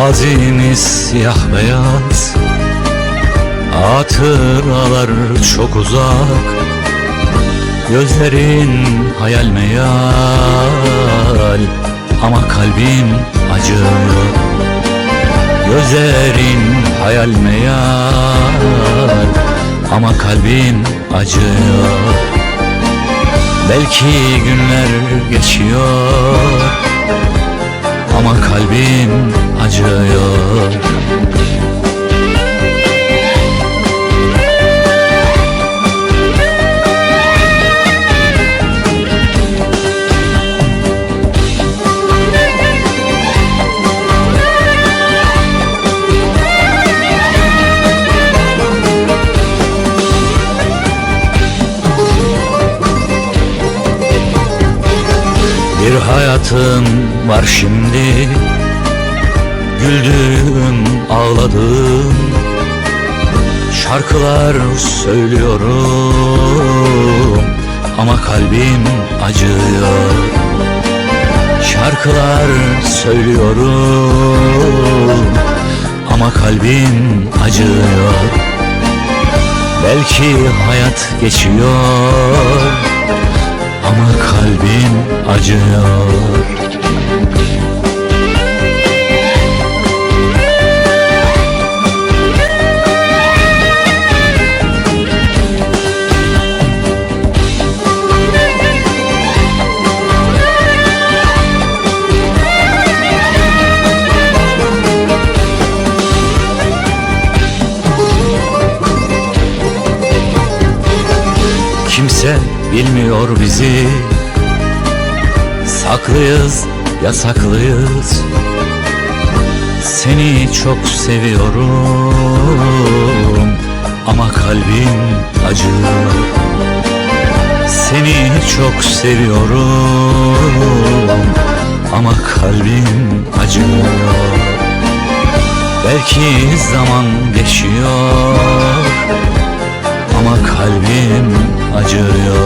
Mazimiz siyah beyaz Hatıralar çok uzak Gözlerin hayal meyal Ama kalbim acıyor Gözlerin hayal meyal Ama kalbim acıyor Belki günler geçiyor Ama kalbim acıyor. Bir hayatım var şimdi Güldüğüm, ağladığım Şarkılar söylüyorum. Ama kalbim acıyor. Şarkılar söylüyorum. Ama kalbim acıyor. Belki hayat geçiyor. Ama kalbim acıyor Kimse bilmiyor bizi. Saklıyız, yasaklıyız. Seni çok seviyorum Ama kalbim acıyor Seni çok seviyorum Ama kalbim acıyor Belki zaman geçiyor Ama kalbim acıyor